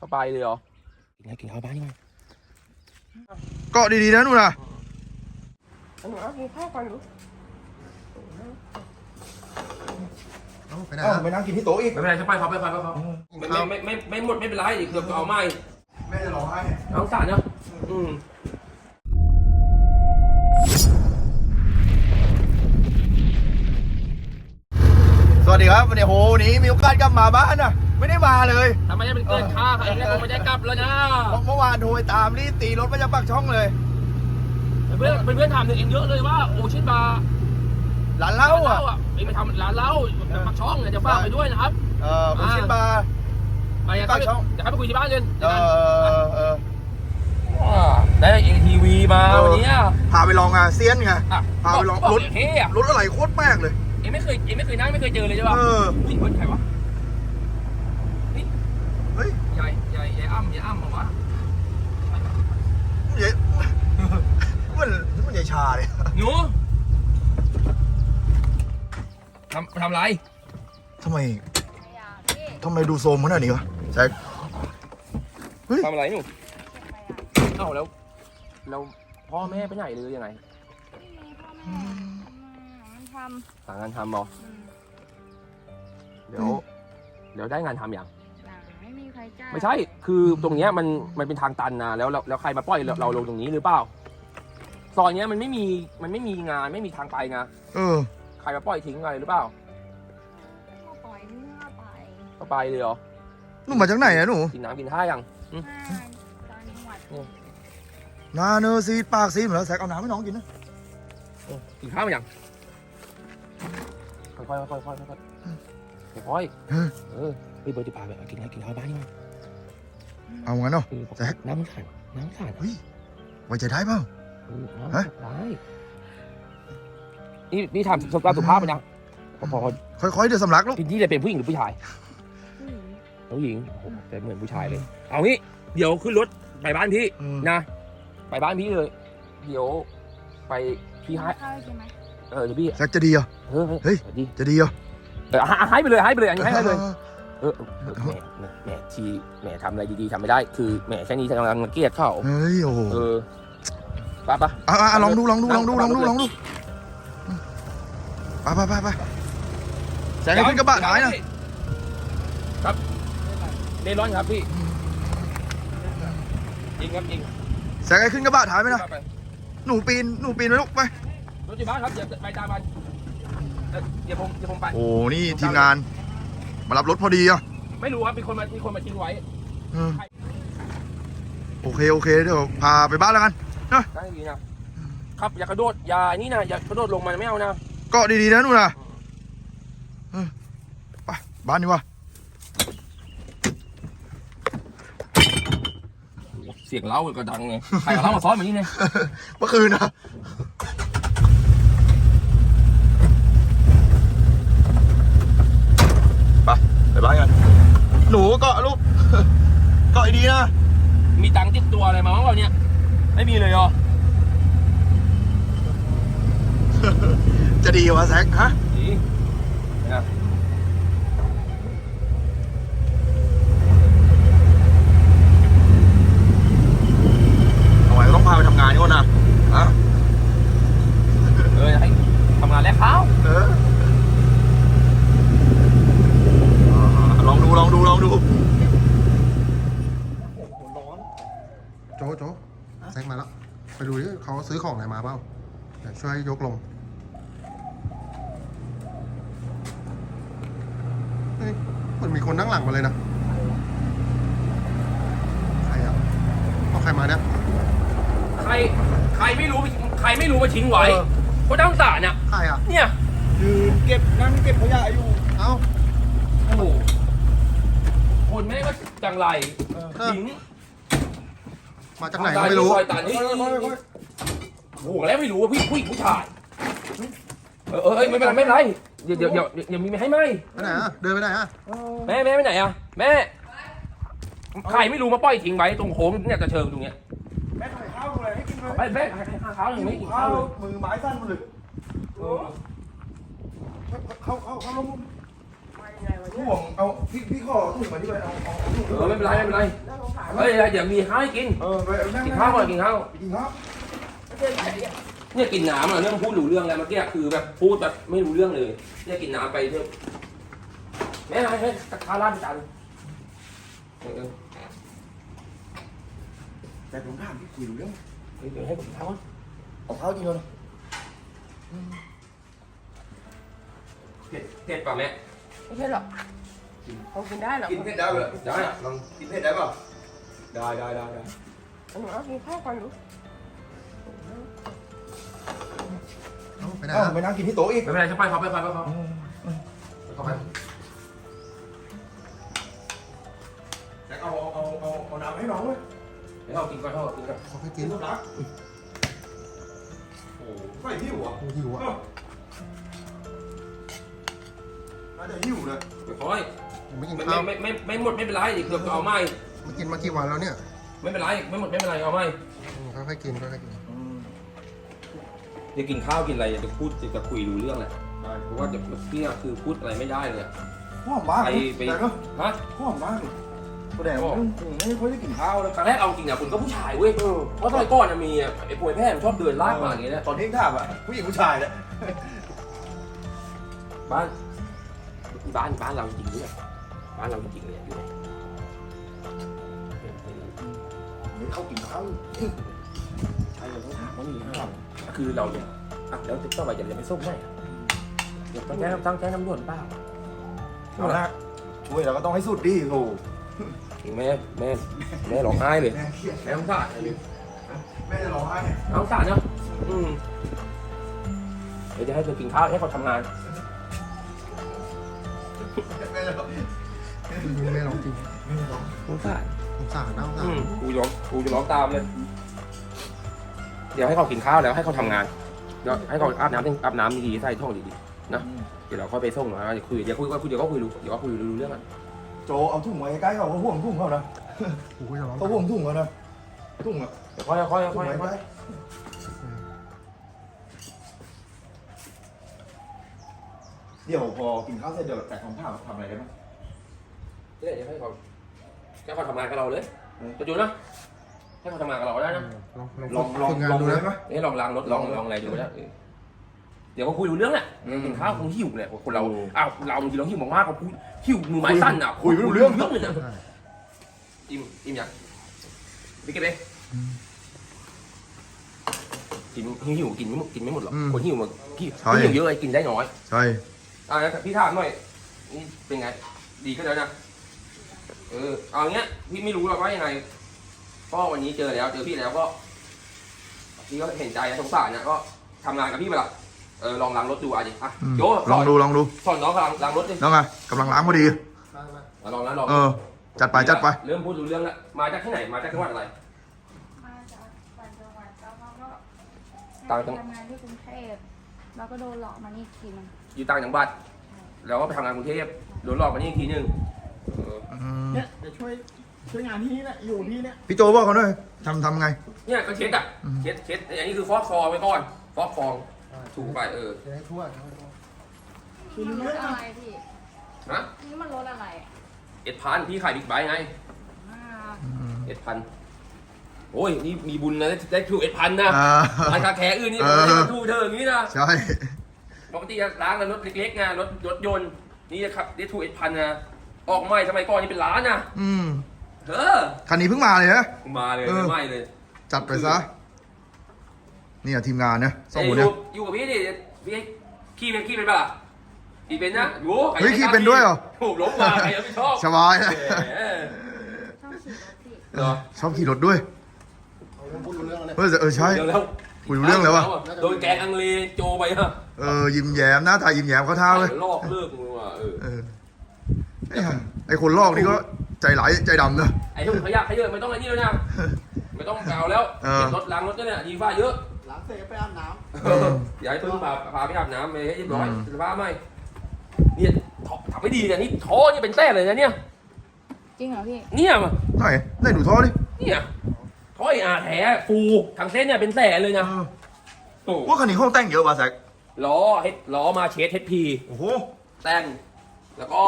ก็ไปเลยเหรอ กินไงกินข้าวบ้านยังไงเกาะดีๆนะหนูนะหนูเอากินข้าวก่อนหนูไปไหนไปนั่งกินที่โต๊ะอีก ไม่เป็นไรจะไปเขาไปไปเขาไม่ไม่ไม่ไม่หมดไม่เป็นไรเดี๋ยวเอาไม่แม่จะร้องไห้น้องสารเนาะอืมสวัสดีครับวันนี้โหวันนี้มีโอกาสกลับมาบ้านนะ ไม่ได้มาเลยทำไมจะเป็นเกินค่าใครเนี่ยคงไม่ได้กลับแล้วนะเพราะเมื่อวานโทรไปตามรีบตีรถมาจากปากช่องเลย เพื่อนเพื่อนถามถึงเองเยอะเลยว่าโอชินบาร์ร้านเหล้าอะเองไปทำร้านเหล้าปักช่องเนี่ยจะฝากไปด้วยนะครับ เออคุณชินบาร์ไปครับปากช่องเดี๋ยวให้ไปคุยที่บ้านเลยเออเออได้เอทีวีมาวันนี้พาไปลองงานเซียนไงพาไปลองรถเท่อะรถอะไรโคตรแปลกเลยเองไม่เคยเองไม่เคยนั่งไม่เคยเจอเลยใช่ป่ะเออผู้หญิงคนใครวะ เฮ้ยใหญ่ใหญ่ใหญ่อ้ำใหญ่อ้ำเหรอวะเย้มันมันใหญ่ชาเลยหนูทำทำไรทำไมทำไมดูโซมขนาดนี้วะแซคทำอะไรหนูเอ้าแล้วแล้วพ่อแม่ไปไหนหรือยังไงไม่มีพ่อแม่มันทต่างงานทำบอำอืมเดี๋ยว เดี๋ยวได้งานทำอย่างหนัง ไม่มีใครจ้างไม่ใช่ คือตรงเนี้ยมันมันเป็นทางตันนะแล้วแล้วแล้วใครมาปล่อยเราเราลงตรงนี้หรือเปล่าซอยเนี้ยมันไม่มีมันไม่มีงานไม่มีทางไปไงเออ ใครมาปล่อยทิ้งอะไรหรือเปล่าก็ปล่อยเมื่อไปก็ไปเลยเหรอหนูมาจากไหนอะหนูกินน้ำกินท่ายัง ห้าตอนจังหวัดนาเนอร์ซีดปากซีดหมดแล้วแซคเอาน้ำให้น้องกินนะกินข้าวยังค่อยๆค่อยๆค่อยๆค่อยๆค่อยๆเออ เฮ้ยเบิร์ดจะพาไปกินไงกินข้าวบ้านยังไงเอางั้นเนาะเออแจ็คน้ำมันขาดน้ำมันขาดเฮ้ยไว้ใจได้เปล่า เออน้ำฮะได้นี่นี่ถามสุภาพสุภาพไปยังพอพอค่อยๆเดี๋ยวสำลักลูกพี่นี่จะเป็นผู้หญิงหรือผู้ชายผู้หญิงผู้หญิงโอ้โหแต่เหมือนผู้ชายเลย เอางี้เดี๋ยวขึ้นรถไปบ้านพี่เออ นะ ไปบ้านพี่เลย เดี๋ยวไปพี่ให้ข้าวให้กินไหมเออเดี๋ยวพี่แซคจะดีเหรอ เออเฮ้ยดีจะดีเหรอ เออให้ให้ไปเลยให้ไปเลยอันนี้ให้ไปเลย ออ เออเออเออแหมแหมแหมทีแหมทำอะไรดีๆทำไม่ได้ คือแหมแค่นี้กำลังเกลียดเขาเฮ้ยโอ้โหเออไปปะอะอะลองดูลองดูลองดูลองดูลองดูไปไปไปไปแซคให้ขึ้นกระบะท้ายนะครับเดร้อนครับพี่จริงครับจริงแซคให้ขึ้นกระบะท้ายไหมนะไปหนูปีนหนูปีนไปลูกไปรถอยู่บ้านครับเดี๋ยวไปตามมันเอ่อเดี๋ยวผมเดี๋ยวผมไปโอ้นี่ทีมงาน มารับรถพอดีอะไม่รู้ครับมีคนมามีคนมาทิ้งไว้เออโอเคโอเคเดี๋ยวพาไปบ้านแล้วกัน ได้ดีนะครับอย่ากระโดดอย่านี่นะอย่ากระโดดลงมาไม่เอานะเกาะดีๆนะหนูนะเออไปบ้านดีกว่าเสียงเล้าก็ดังไงใครเอาเล้ามาซ้อนแบบนี้เนี่ย เมื่อคืนนะ ไปไปบ้านกันหนูเกาะลูกเกาะดีๆนะมีตังค์ติดตัวอะไรมาบ้างเปล่าเนี่ย ไม่มีเลยเหรอ จะดีวะแซคฮะดีนะ เอาไว้ต้องพาไปทำงานก่อนนะอะ เออให้ทำงานแล้วเขา เอออ่าลองดูลองดูลองดู โจโจแซกมาแล้ว ไปดูดิเขาซื้อของอะไร มาเปล่าเดี๋ยวช่วยยกลงเฮ้ยมันมีคนนั่งหลังมาเลยนะ ใครอะเอาใครมาเนี่ยใครใครไม่รู้ใครไม่รู้มาทิ้งไว้เพราะตั้งสารเนี่ยใครอะ เนี่ยยืนเก็บนั่งเก็บขยะอยู่ เอ้า โอ้โหคนแม่งก็จังไรทิ้งมาจากไหนก็ไม่รู้ ซอยตันนี่ โอ้โหแล้วไม่รู้ว่าพี่ผู้หญิงผู้ชาย เออเออเออไม่เป็นไรไม่เป็นไร เดี๋ยวเดี๋ยวเดี๋ยวเดี๋ยวมีให้ไหมไปไหนอะ เดินไปไหนอะแม่แม่ไปไหนอะแม่ใครไม่รู้มาปล่อยทิ้งไว้ตรงโค้งเนี่ยกระเชิงตรงเนี้ยแม่ทำข้าวอะไรให้กินเลยไปแม่ให้ข้าวเท้าอย่างนี้กินข้าวเลยมือไม้สั้นมาเลยเออเข้าเข้าเข้าลงเห่วงเอาพี่พี่ขอถุงมาที่ไปเอาเอาเอาถุงเออไม่เป็นไรไม่เป็นไรเฮ้ยเดี๋ยวมีข้าวให้กินเออไปนั่งกินข้าวก่อนกินข้าวกินข้าว เนี่ยกินน้ำอะเรื่องพูดรู้เรื่องอะไรเมื่อกี้คือแบบพูดแบบไม่รู้เรื่องเลย เนี่ยกินน้ำไปเถอะแม่ให้ให้กระทะราดจานเออเออแต่ผมถามพี่คุยรู้เรื่องเดี๋ยวให้ผมทำก่อนเอาข้าวกินก่อนเผ็ดเผ็ดป่ะแม่ไม่ใช่หรอกเขากินได้หรอกกินเผ็ดได้ไหมได้ลองกินเผ็ดได้ป่ะได้ได้ได้ได้หนูเอากินข้าวก่อนดูเไปไหนเอ้าอะไปนั่งกินที่โต๊ะอีกไม่เป็นไรเข้าไปเขาไปเขาไปเขาเข้าไปแต่เอาเอาเอาเอาน้ำให้น้องเลยเดี๋ยวเขากินก่อนเขากินก่อนเขาให้กิกินนน้ำรักโอ้ใส่หิวอะหิวอะน่าจะหิวเลยค่อยยังไม่กินไม่ข้าวไม่ไม่ไม่หมดไม่เป็นไรเดี๋ยวเกือบจะเอาไม่มากินมากี่วันแล้วเนี่ยไม่เป็นไรไม่หมดไม่เป็นไรเอาไม่อืมค่อยๆกินค่อยๆกิน เดี๋ยวกินข้าวกินอะไรจะพูดจะคุยรู้เรื่องแหละเพราะว่าเดี๋ยวเมื่อกี้คือพูดอะไรไม่ได้เลยอะหอมมากไปไปแต่ก็ฮะหอมมากแสดงว่าผมไม่ค่อยได้กินข้าวแล้วครั้งแรกเอาจริงอะคุณก็ผู้ชายเว้ยเพราะสมัยก่อนอะมีอะไอ้ป่วยแพทย์มันชอบเดินลากมาอย่างเงี้ยนะตอนที่ถามอะผู้หญิงผู้ชายแหละบ้านบ้านบ้านเราจริงด้วยบ้านเราจริงเลยอยู่ไหนไม่เข้ากินข้าวใช่เลยเขาถามว่ามีข้าว คือเราเนี่ยอะแล้วต่อไปจะจะไปส่งให้อะเดี๋ยวต้องแจ้งต้องแจ้งตำรวจเปล่าเอาละช่วยเราก็ต้องให้สุดดิโอ้แม่แม่แม่ร้องไห้เลยแม่เครียดแม่สงสารเลยแม่จะร้องไห้เนี่ยน้องสารเนาะอืมเดี๋ยวจะให้เธอกินข้าวให้เขาทำงานแม่จะร้องไม่ลองกินแม่จะร้องสงสารสงสารนะสงสาอืรมกูร้องกูจะร้องตามเลย เดี๋ยวให้เขากินข้าวแล้วให้เขาทำงานเดี๋ยวให้เขาอาบน้ำอาบน้ำดีๆใส่ท่องดีๆนะเดี๋ยวเราค่อยไปส่งนะเดี๋ยวคุยเดี๋ยวคุยก็คุยเดี๋ยวก็คุยรู้เดี๋ยวก็คุยรู้เรื่องกันโจเอาถุงไว้ใกล้เขาเขาห่วงถุงเขานะกูก็จะร้องเขาห่วงถุงเขานะถุงอะเดี๋ยวค่อยค่อยถุค่งอยไว้ค่อยใกล้เดี๋ยวพอกินข้าวเสร็จเดี๋ยวแต่ของข้าวทำอะไรได้ไหมเดี๋ยวให้เขาให้เขาทำงานกับเราเลยประจุนะ ให้เขาทำงานกับเราได้นะลองลองฝึกงานดูได้นะไหมนี่ลองล้างรถลองลองอะไรดูนะเออเดี๋ยวก็คุยรู้เรื่องแหละอืมกินข้าวคงหิวแหละคนเราโอ้อ้าวเราบางทีเราหิวมากๆเราพูดหิวมือไม้สั้นอะคุยไม่รู้เรื่อง เรื่องเลยนะใช่อิ่มอิ่มยังไปกินเลยกินหิวกินไม่หมดกินไม่หมดหรอกคนหิวมันพี่คนหิวเยอะไอ้กินได้น้อย ใช่ อ่าพี่ถามหน่อยนี่เป็นไง ดีขึ้นแล้วนะเออเอาอย่างเงี้ยพี่ไม่รู้หรอกว่ายังไง ก็วันนี้เจอแล้วเจอพี่แล้วก็พี่ก็เห็นใจนะสงสารนะก็ทำงานกับพี่มาละเออลองล้างรถดูอะดิอะโยลสอองนดูลองดูสอนน้องล้างล้างรถดิแล้วไงกำลังล้างพอดีมามาอะลองล้างลองเออจัดไปจัดไปเริ่มพูดรู้เรื่องแล้วมาจากที่ไหนมาจากจังหวัดอะไรมาจากต่างจังหวัดแล้วเขาก็ต่างจังทำงานที่กรุงเทพแล้วก็โดนหลอกมานี่อีกทีนึงอยู่ต่างจังหวัดแล้วก็ไปทำงานกรุงเทพโดนหลอกมานี่อีกทีหนึ่งเออเนี่ยจะช่วย ช่วยงานที่นี่แหละอยู่ที่เนี่ยพี่โจบอกเขาหน่อยทำทำไง เนี่ยก็เช็ดอะอืมเช็ดเช็ดอันนี้คือฟอกคอไว้ก่อน ฟอกฟองถูไปเออจะได้ทั่วจะได้ทั่วคือมันรู้รเรื่ถองอะไรพี่นะนี่มันรถอะไรอะเอ็ดพันพี่ขายบิ๊กไบค์ไงอ่าเอ็ดพันโอ้ยนี่มีบุญนะได้ได้ถูกเอ็ดพันนะอ่าร้านคาแคร์อื่นนี่เอผมอไม่ได้ถูกเธออย่างนี้นะใช่ปกติจะล้างกันรถเล็กๆไงรถรถยนต์นี่นะครับได้ถูกเอ็ดพันนะออกใหม่สมัยก่อนนี่เป็นล้านนะอืม เออคันนี้เพิ่งมาเลยนะมาเลยเออ ไม่เลยจัดไปซะนี่อะทีมงานเนี่ยสองเอ้ยคนอเนี่ยยู่อยู่กับพี่ดิพี่ขี่เป็นขี่เป็นปะล่ะขี่เป็นนะอยู่ใครเฮ้ยจะขี่ไม่เป็นด้วยเหรอโอ้โหล้มมาใครจะไม่ชอบสบายนะแหม ชอบขี่รถพี่เหรอ ชอบขี่รถด้วยเขาเริ่มพูดรู้เรื่องแล้วเนี่ยเออเออใช่ เดี๋ยวแล้วคุยรู้เรื่องแล้ววะ โดนแกงอังเลโจไปฮะเออยิ้มแย้มหน้าตายิ้มแย้มเขาเท้าเลยลอกเลิกมึงว่ะเออ เออไอ้ห่าไอ้คนลอกนี่ก็ ใจไหลายใจดำนะไอ้ทุ่งขยะขยะไม่ต้องไอ้นี่แล้วนะไม่ต้องเก่าแล้วเออเก็บรถล้างรถเนี่ยดีฟ้าเยอะหลังเสร็จก็ไปอาบน้เอออย่าให้เพิ่งพาพาไปอาบน้ำไปให้เรียบร้อยอืมสภาพไม่เนี่ยททำไม่ดีเนี่ยนี่ท่อนี่เป็นแต้เลยนะเนี่ยจริงเหรอพี่เนี่ยมาไหนไหนดูท่อดิเนี่ยท่อไอ้อาแท้ฟูทางเส้นเนี่ยเป็นแต้เลยนะเออโอ้ว่าคันนี้ห้องแต่งเยอะป่ะแซกล้อเฮดล้อมาเชสเฮดพีโอ้โหแต่งแล้วก็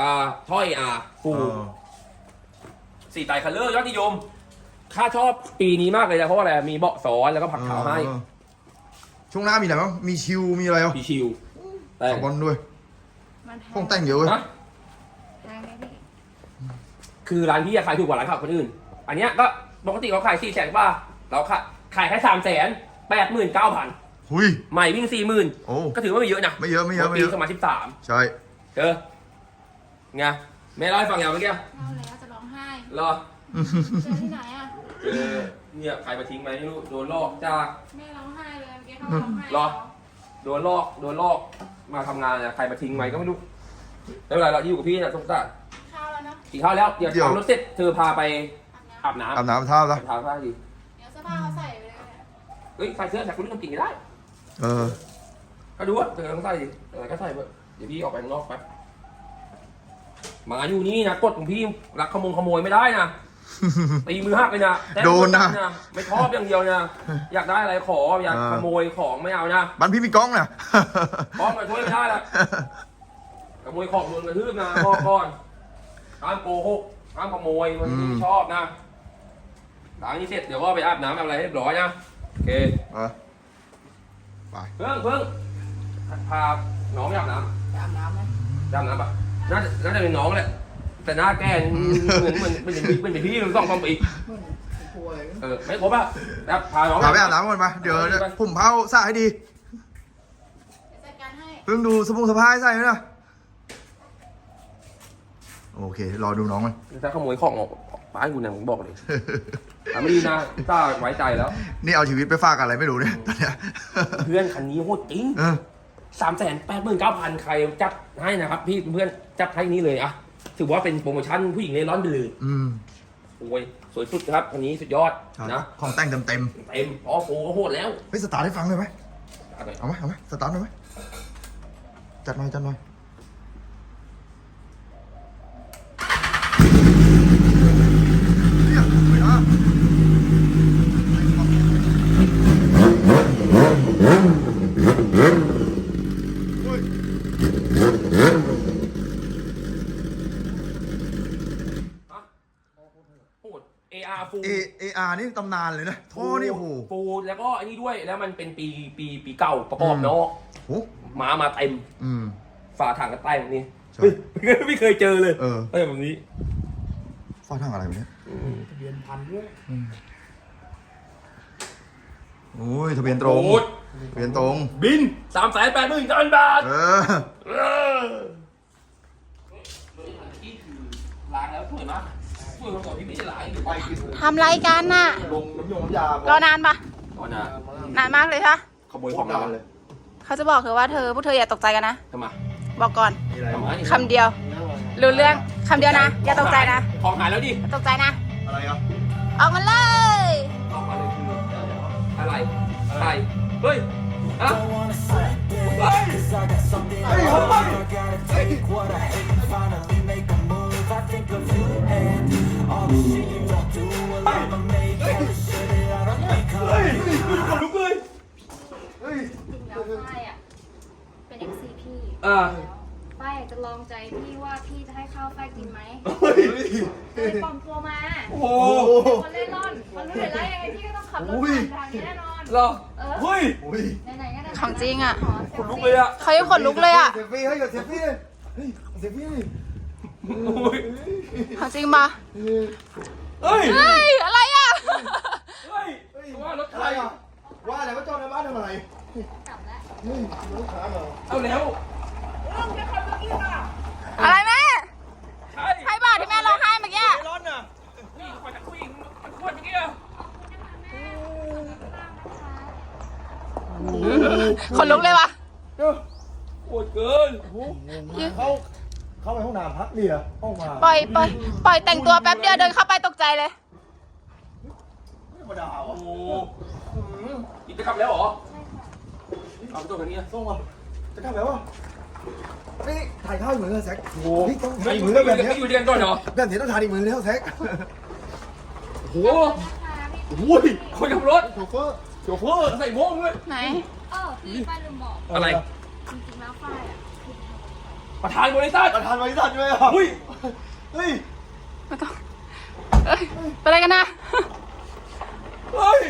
อ่าถ้อยอ่าฟูเออสีไตรคัลเลอร์ยอดนิยม ข้าชอบปีนี้มากเลยนะเพราะว่าอะไรมีเบาะซ้อนแล้วก็ผักขาวให้เออช่วงหน้ามีอะไรบ้างมีชิวมีอะไรอะพี่ชิวแต่คาร์บอนด้วยมันแพคงแต่งเยอะเว้ยนะแพงไหมพี่คือร้านพี่อะขายถูกกว่าร้านขับคนอื่น อันเนี้ยก็ปกติเขาขายสี่แสนกว่าเราขายขายแค่สามแสนแปดหมื่นเก้าพันหุย ใหม่วิ่งสี่หมื่นโอ้ ก็ถือว่าไม่เยอะนะไม่เยอะไม่เยอะไม่ปีเยอะสมัยสิบสามใช่ เจอ ไงแม่เล่าให้ฟังอย่างเมื่อกี้เล่าแล้วจะร้องไห้เหรอเจอที่ไหนอะเจอเนี่ยใครมาทิ้งไหมไม่รู้โดนลอกจากแม่ร้องไห้เลยเมื่อกี้เขาร้องไห้เหรอโดนลอกโดนลอกมาทำงานเนี่ยใครมาทิ้งไหมก็ไม่รู้ไม่เป็นไรเราที่อยู่กับพี่เนี่ยสงสารข้าวแล้วเนาะกินข้าวแล้วเดี๋ยวเดี๋ยว ทำรถเสร็จเธอพาไปอาบน้ำอาบน้ำอาบน้ำท่าไปซะทานข้าวดีเดี๋ยวเสื้อผ้าเขาใส่ไปเลยเนี่ยเฮ้ยใส่เสื้อใส่คุณต้องกินไม่ได้ เออ ก็ดูว่าเธอต้องใส่ดิอะไรก็ใส่ไปเดี๋ยวพี่ออกไปข้างนอกไปห มาอยู่นี่นะกฎของพี่รักขโมยขโมยไม่ได้นะตีมือหักเลยนะแต้มโดนนะ ไม่ชอบอย่างเดียวนะอยากได้อะไรขออยากอ่าขโมยของไม่เอานะบ้านพี่มีกล้องนะป้องมาช่วยไม่ได้ละขโมยของโดนกระทืบนะบอกก่อนห้ามโกหกห้ามขโมยมันอืมไม่ชอบนะหลังนี้เสร็จเดี๋ยวก็ไปอาบน้ำอาบอะไรให้เรียบร้อยนะโอเคเออไปเพิ่งเพิ่งพาน้องไปอาบน้จะอาบน้ำไหมำอาบน้ำปะ น่าจะน่าจะเป็นน้องแหละ แต่หน้าแกนเหมือนเหมือนเป็นเป็นเป็นพี่มันต้องต้องปีกเหมือนป่วยเออไม่ครบอะแล้วพาน้องพาไปอาบน้ำก่อนมาเดี๋ยวผมเผาสระให้ดีเดี๋ยวจัดการให้เพิ่งดูสปงสะพายใส่ไหมนะโอเค รอดูน้องมันถ้าขโมยของออกป้านกูเนี่ยผมบอกเลยทำไม่ดีนะต้าไว้ใจแล้ว นี่เอาชีวิตไปฝากอะไรไม่รู้เนี่ยตอนเนี้ยเพื่อนคันนี้โหดจริงเออ สามแสนแปดหมื่นเก้าพันใครจัดให้นะครับ พี่เพื่อนจัดให้นี้เลยอะถือว่าเป็นโปรโมชั่นผู้หญิงในร้อนไปเลยอืมโอ้ยสวยสุดครับคันนี้สุดยอดใช่นะของแต่งเต็มเต็มเต็มพอโฟก็โหดแล้วๆเฮ้ยสตาร์ทให้ฟังเลยไหมเอาไปเอาไหมเอาไหมสตาร์ทหน่อยไหมจัดหน่อยจัดหน่อยเนี่ยสวยนะเฮ้ย โหด AR ฟูเอเออาร์นี่ตำนานเลยนะท่อนี่โอ้โหฟูแล้วก็อันนี้ด้วยแล้วมันเป็นปีปีปีเก่าประกอบเนาะโอ้มามาเต็มอืมฝาถังก็ใต้แบบนี้ใช่เฮ้ยไม่เคยเจอเลยเออเอ้ยแบบนี้ฟาดทางอะไรวะเนี่ยทะเบียนพันด้วยโอ้ยทะเบียนตรงโหดทะเบียนตรง บินสามแสนแปดหมื่นเก้าพันบาทเออเออนี่คือล้างแล้วสวยมาก สวยกว่าพี่ไม่ได้ล้างอีกไปกินทำไรกันน่ะ ลงน้ำยงน้ำยารอนานปะก่อนนะนานมากเลยค่ะขโมยของเราเลยเขาจะบอกคือว่าเธอพวกเธออย่าตกใจกันนะ ทำไมบอกก่อนมีอะไรทำไมคำเดียว รู้เรื่องคำเดียวนะ อย่าตกใจนะของหายแล้วดิอย่าตกใจนะ อะไรอะออกมาเลย ออกมาเลยคืออะไรอะไรเฮ้ยอะเฮ้ยเฝ้ายอะเป็น FC พี่อ่าฝ้ายอยากจะลองใจพี่ว่าพี่จะให้ข้าวฝ้ายกินไหมเฮ้ยเลยปลอมตัวมาโอ้โหเป็นคนเล่ร่อนมันรู้อยู่แล้วยังไงพี่ก็ต้องขับรถผ่านทางนี้แน่นอน เหรอเฮ้ยโอ้ยไหนๆก็ได้ของจริงอะ ขนลุกเลยอะเขายังขนลุกเลยอะเซฟฟี่ให้กับเซฟฟี่เลยเฮ้ยเซฟฟี่เลยโอ้ยของจริงปะเฮ้ย เฮ้ย อะไรอะเฮ้ยว่า รถใคอะไรรอะว่าอะไรว่าจอดในบ้านทำอะไรกลับแล้ว เอาแล้วอะไรแม่ใช่ใช่ป่ะที่แม่ร้องไห้เมื่อกี้ ร้อนอะผู้หญิงคนผู้หญิงมันควรเมื่อกี้อะขนลุกเลยวะโหดเกินเข้าเข้าไปห้องน้ำพักเดียวห้องมาปล่อยปล่อยปล่อยแต่งตัวแป๊บเดียวเดินเข้าไปตกใจเลยไม่ธรรมดาอ้วะโหอีกจะกลับแล้วเหรอ เอาไปตัวกันนี้ส่งมาจะกลับแล้ววะนี่ถ่ายข้าวอยู่เหมือนกันแซกโอ้โหนี่ต้องไม่ถ่ายอมืยู่อด้วยแบบกันเนี้ยไม่อยู่ด้วยกันก่อนเหรอแบบนี้ต้องถ่ายอีกมือแล้วแซกโอ้โหโอ้ยคนขับรถโชเฟอร์โชเฟอร์ใส่โม่งด้วยไหนเออพี่ฝ้ายลืมบอกอะไรจริงๆแล้วฝ้ายอะคือประธานบริษัทประธานบริษัทด้วยเหรออุ้ยเฮ้ยไม่ต้องเอ้ยเป็นอะไรกันนะเฮ้ย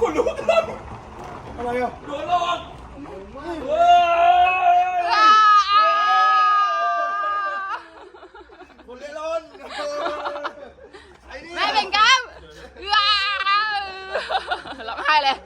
คนลุกครับอะไรอะโดนหลอก คนเล่ร่นไม่เป็นกัมร้องไห้เลย